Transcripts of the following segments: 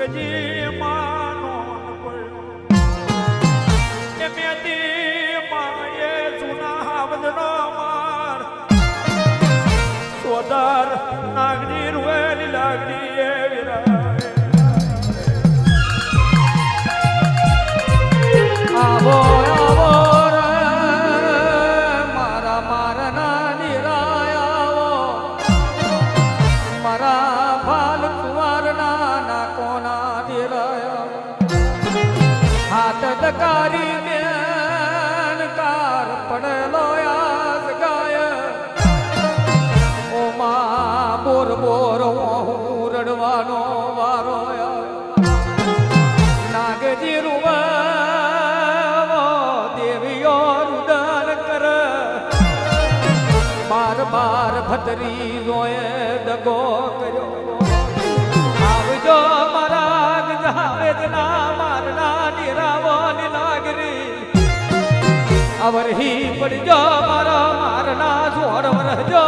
pedir. બાર બાર ભતરી રોએ દગો કર્યો. આવજો મારા ગજાવેદના મારના નિરાવો લાગરી. અવરહી પડજો મારા મારના જોડ વરહજો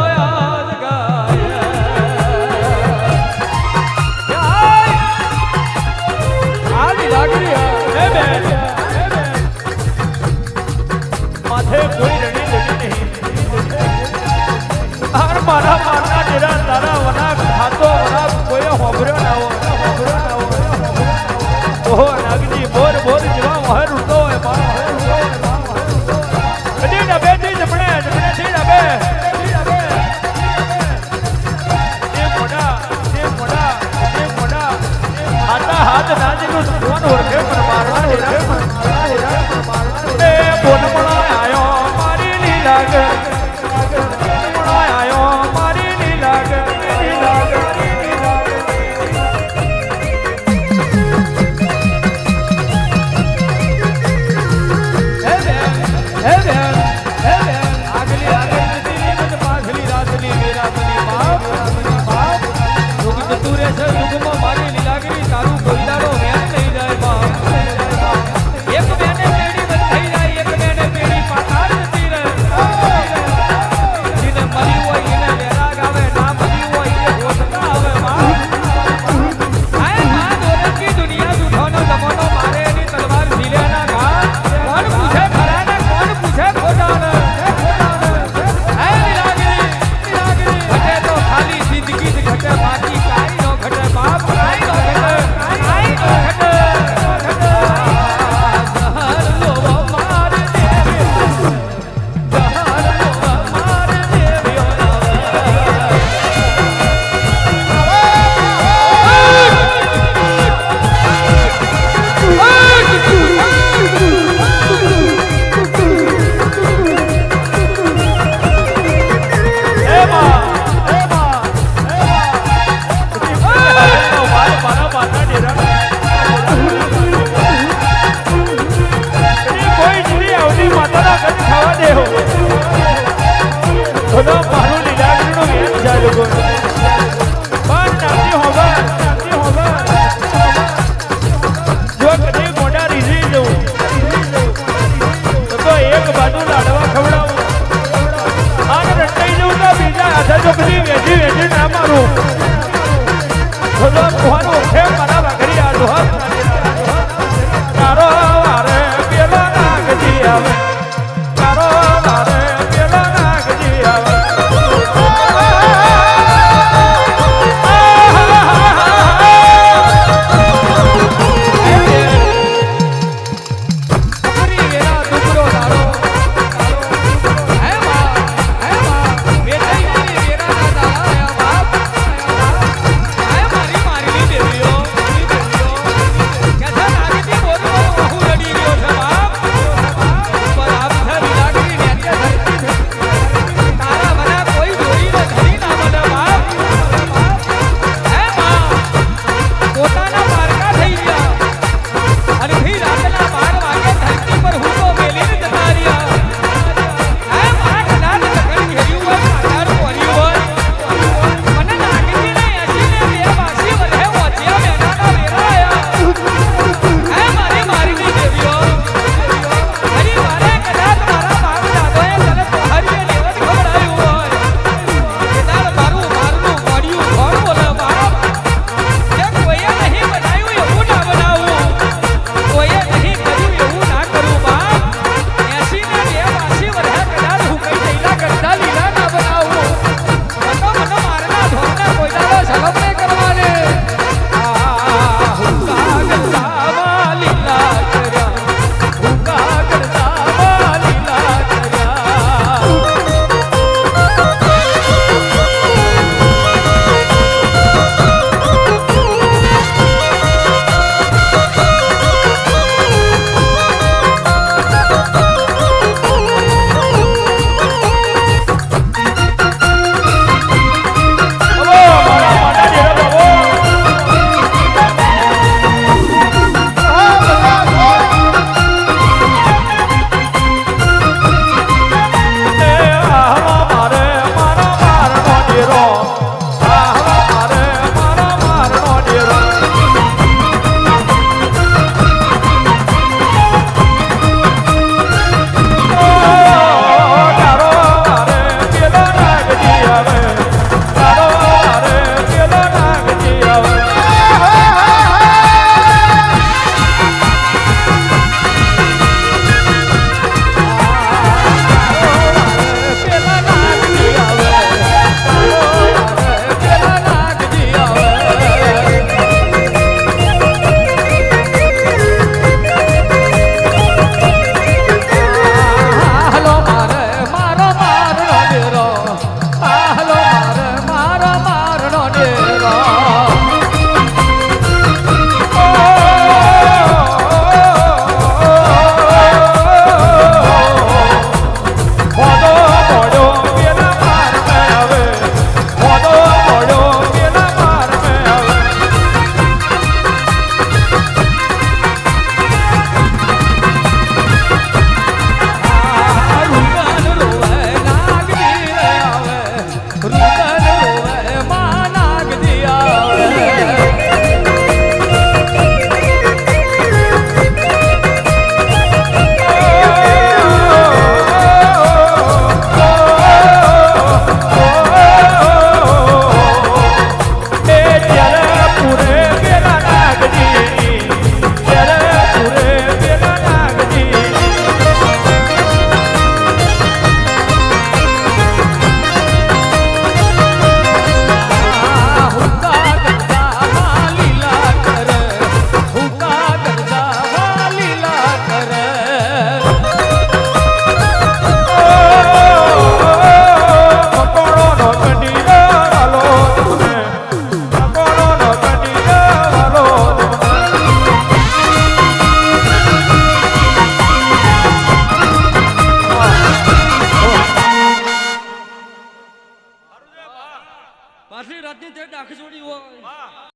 ભોલો ભોલો છે મારા વગરી આ